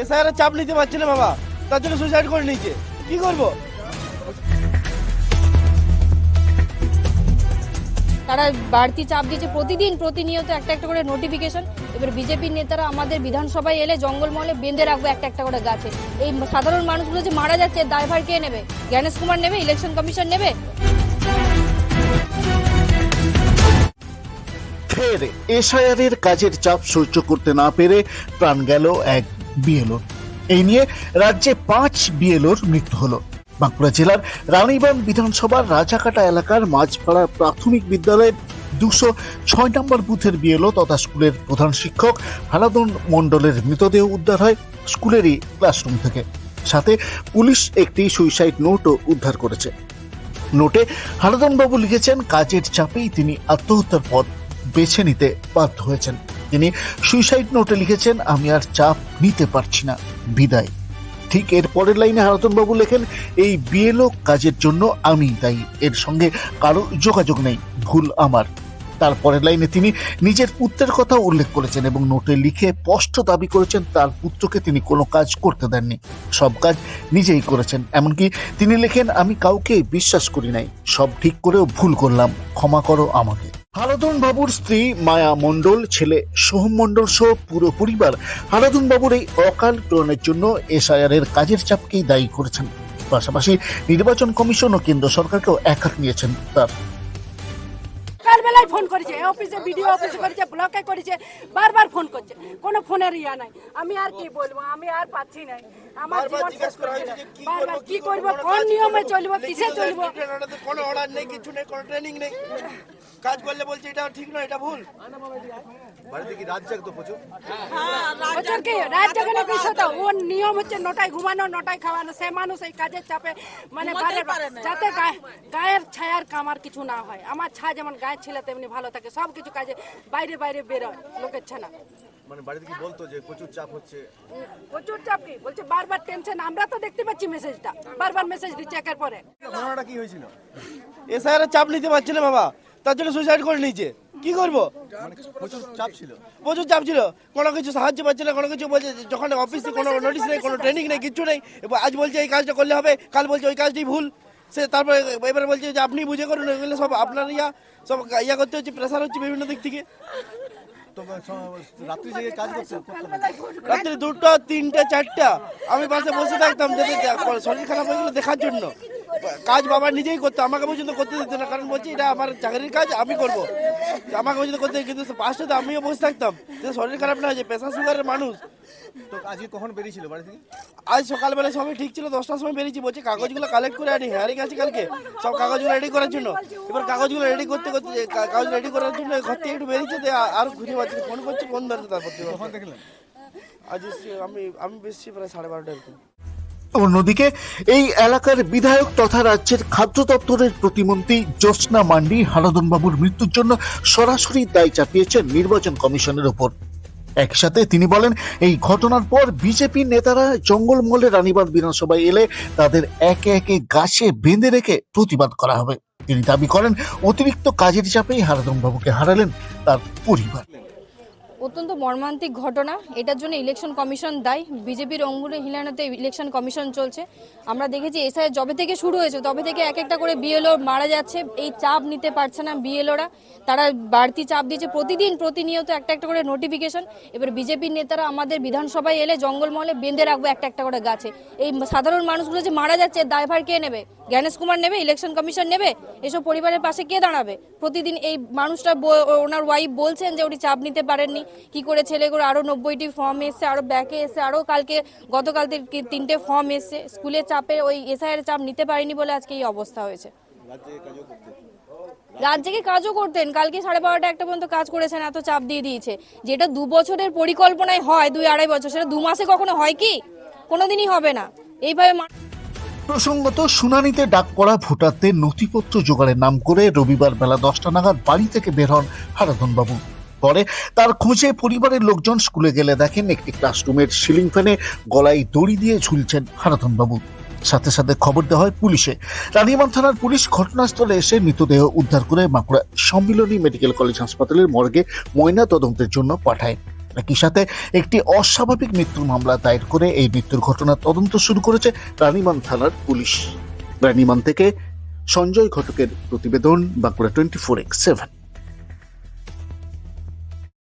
SIR চাপ নিতে পারছে না বাবা। তার জন্য সুইসাইড করে নিয়েছে। কি করব? তারা বাড়তি চাপ দিয়েছে প্রতিদিন প্রতিনিয়ত একটা একটা করে নোটিফিকেশন এবার বিজেপির নেতারা আমাদের বিধানসভায় এলে জঙ্গলমহলে বেঁধে রাখব একটা একটা করে গাছে। এই সাধারণ মানুষগুলো যে মারা যাচ্ছে দায়ভার কে নেবে? জ্ঞানেশ কুমার নেবে? ইলেকশন কমিশন নেবে? ফের এসআইআরের কাজের চাপ সহ্য করতে না পেরে প্রাণ গেল এক বিএলওর। এই নিয়ে রাজ্যে পাঁচ বিএলওর মৃত্যু হলো। বাঁকুড়া জেলার রানীবান বিধানসভার রাজাকাটা এলাকার মাঝপাড়া প্রাথমিক বিদ্যালয়ের দুশো ছয় নম্বর বুথের বিএলও তথা স্কুলের প্রধান শিক্ষক হারাদন মণ্ডলের মৃতদেহ উদ্ধার হয় স্কুলেরই ক্লাসরুম থেকে। সাথে পুলিশ একটি সুইসাইড নোটও উদ্ধার করেছে। নোটে হারাদনবাবু লিখেছেন, কাজের চাপেই তিনি আত্মহত্যার পথ বেছে নিতে বাধ্য হয়েছেন। তিনি সুইসাইড নোটে লিখেছেন, আমি আর চাপ নিতে পারছি না। বিদায়। ঠিক এর পরের লাইনে হারাতনবাবু লেখেন, এই বিএলও কাজের জন্য আমি দায়ী। এর সঙ্গে কারও যোগাযোগ নেই। ভুল আমার। তার পরের লাইনে তিনি নিজের পুত্রের কথা উল্লেখ করেছেন এবং নোটে লিখে স্পষ্ট দাবি করেছেন, তার পুত্রকে তিনি কোনো কাজ করতে দেননি। সব কাজ নিজেই করেছেন। এমনকি তিনি লেখেন, আমি কাউকে বিশ্বাস করি নাই। সব ঠিক করেও ভুল করলাম। ক্ষমা করো আমাকে। হারাধন বাবুর স্ত্রী মায়া মণ্ডল ছেলে সোহম মণ্ডল সহ পুরো পরিবার হারাধন বাবুর এই অকাল প্রেরণের জন্য এসআইআর এর কাজের চাপকেই দায়ী করেছেন। পাশাপাশি নির্বাচন কমিশন ও কেন্দ্র সরকারকেও একাক নিয়েছেন তার। সকালবেলায় ফোন করেছে অফিসে বিডিও অফিসে করেছে ব্লকে করেছে বারবার ফোন করছে। কোনো ফোনের ইয়া নাই। আমি আর কি বলব? আমি আর পাচ্ছি না আমার বারবার জীবন শেষ করে বারবার কি করব কোন নিয়মে চলবো কিসে চলবো? কোনো অর্ডার নেই কিছু নেই কোনো ট্রেনিং নেই। কাজ করলে বলছে এটা ঠিক নয় এটা ভুল। বছর কি রাত জাগানো বিষয় তো ওর নিয়ম হচ্ছে নটায় ঘুমানো নটায় খাওয়ানো। সে মানুষ এই কাজের চাপে মানে যাতে গায়ে- গায়ের ছায়ার কামার কিছু না হয়। আমার ছায়া যেমন গায়ের ছিল তেমনি ভালো থাকে। সব কিছু কাজে বাইরে বাইরে বেরোয়। লোকের ছানা। মানে বাড়িতে কি বলতো যে প্রচুর চাপ হচ্ছে? প্রচুর চাপ কি? বলছে বারবার টেনশন আমরা তো দেখতে পাচ্ছি মেসেজটা বারবার মেসেজ দিচ্ছে একের পরে ঘটনাটা কি হয়েছিল? এসআইআর চাপ নিতে পারছে বাবা। তার জন্য সুইসাইড করে নিয়েছে। কি করব? প্রচুর চাপ ছিল। প্রচুর চাপ ছিল কোনো কিছু সাহায্য পাচ্ছে না কোনো কিছু বলছে যখন অফিসে কোনো নোটিশ নেই কোনো ট্রেনিং নেই কিছু নেই এবার আজ বলছে এই কাজটা করলে হবে কাল বলছে ওই কাজটি ভুল। সে তারপরে এবারে বলছে যে আপনি বুঝে করুন এগুলো সব আপনার ইয়া সব ইয়া করতে হচ্ছে প্রেশার হচ্ছে বিভিন্ন দিক থেকে। রাত্রি দুটো তিনটে চারটা আমি পাশে বসে থাকতাম যাতে শরীর খারাপ হয়ে গেলে দেখার জন্য। কাজ বাবা নিজেই করতো আমাকে পর্যন্ত করতে দিত না কারণ বলছি এটা আমার চাকরির কাজ আমি করব। আমাকে পর্যন্ত করতে কিন্তু পাঁচটাতে আমিও বসে থাকতাম। যে শরীর খারাপ না হয়েছে প্রেশার সুগারের মানুষ। তো আজকে কখন বেরিয়েছিল বাড়ি থেকে? আজ সকালবেলা সবই ঠিক ছিল দশটার সময় বেরিয়েছি বলছি কাগজগুলো কালেক্ট করে আনি হেয়ারিং আছে কালকে। সব কাগজগুলো রেডি করার জন্য। এবার কাগজগুলো রেডি করতে করতে কাগজ রেডি করার জন্য ঘর থেকে একটু বেরিয়েছে আর ঘুরে পাচ্ছি ফোন করছি ফোন ধরতে তারপর দেখলেন? আজ আমি আমি বেশি প্রায় সাড়ে বারোটা এরকম অন্যদিকে এই এলাকার বিধায়ক তথা রাজ্যের খাদ্য দপ্তরের প্রতিমন্ত্রী জ্যোৎস্না মান্ডি হারাধন বাবুর মৃত্যুর জন্য সরাসরি দায় চাপিয়েছেন নির্বাচন কমিশনের ওপর। একই সাথে তিনি বলেন, এই ঘটনার পর বিজেপি নেতারা জঙ্গলমহলে রানীবাদ বিধানসভায় এলে তাদের একে একে গাছে বেঁধে রেখে প্রতিবাদ করা হবে। তিনি দাবি করেন, অতিরিক্ত কাজের চাপেই হারাধন বাবুকে হারালেন তার পরিবার। অত্যন্ত মর্মান্তিক ঘটনা। এটার জন্য ইলেকশন কমিশন দায়ী। বিজেপির অঙ্গুলে হিলানোতে ইলেকশন কমিশন চলছে। আমরা দেখেছি এসআই যবে থেকে শুরু হয়েছে। তবে থেকে এক একটা করে বিএলও মারা যাচ্ছে। এই চাপ নিতে পারছে না বিএলওরা তারা বাড়তি চাপ দিয়েছে প্রতিদিন প্রতিনিয়ত একটা একটা করে নোটিফিকেশন এবার বিজেপির নেতারা আমাদের বিধানসভায় এলে জঙ্গলমহলে বেঁধে রাখব একটা একটা করে গাছে। এই সাধারণ মানুষগুলো যে মারা যাচ্ছে, দায়ভার কে নেবে? জ্ঞানেশ কুমার নেবে ইলেকশন কমিশন নেবে, এসব পরিবারের পাশে কে দাঁড়াবে? প্রতিদিন এই মানুষটা ওনার ওয়াইফ বলছেন যে উনি চাপ নিতে পারেননি। কি করে ছেলেগুলো আরও নব্বইটি ফর্ম এসছে, আরও ব্যাকে এসে আরও কালকে গতকাল তিনটে ফর্ম এসছে। স্কুলের চাপে ওই এসআইয়ের চাপ নিতে পারেনি বলে আজকে এই অবস্থা হয়েছে। জেগে কাজও করতেন? কালকে সাড়ে বারোটা একটা পর্যন্ত কাজ করেছেন, এত চাপ দিয়ে দিয়েছে। যেটা দু বছরের পরিকল্পনায় হয়, দুই আড়াই বছর, সেটা দু মাসে কখনো হয় কি? কোনোদিনই হবে না। এইভাবে প্রসঙ্গত শুনানিতে ডাক করা ভোটারদের নথিপত্র জোগাড়ের নাম করে রবিবার বেলা দশটা নাগাদ বাড়ি থেকে বের হন হারাধন বাবু পরে তার খোঁজে পরিবারের লোকজন স্কুলে গেলে দেখেন একটি ক্লাসরুমের সিলিং ফ্যানে গলায় দড়ি দিয়ে ঝুলছেন হারাধন বাবু সাথে সাথে খবর দেওয়া হয় পুলিশে। রানীমান থানার পুলিশ ঘটনাস্থলে এসে মৃতদেহ উদ্ধার করে বাঁকুড়া সম্মিলনী মেডিকেল কলেজ হাসপাতালের মর্গে ময়না তদন্তের জন্য পাঠায়। একই সাথে একটি অস্বাভাবিক মৃত্যুর মামলা দায়ের করে এই মৃত্যুর ঘটনার তদন্ত শুরু করেছে রানীমান থানার পুলিশ। রানীমান থেকে সঞ্জয় ঘটকের প্রতিবেদন, Bankura twenty four x seven.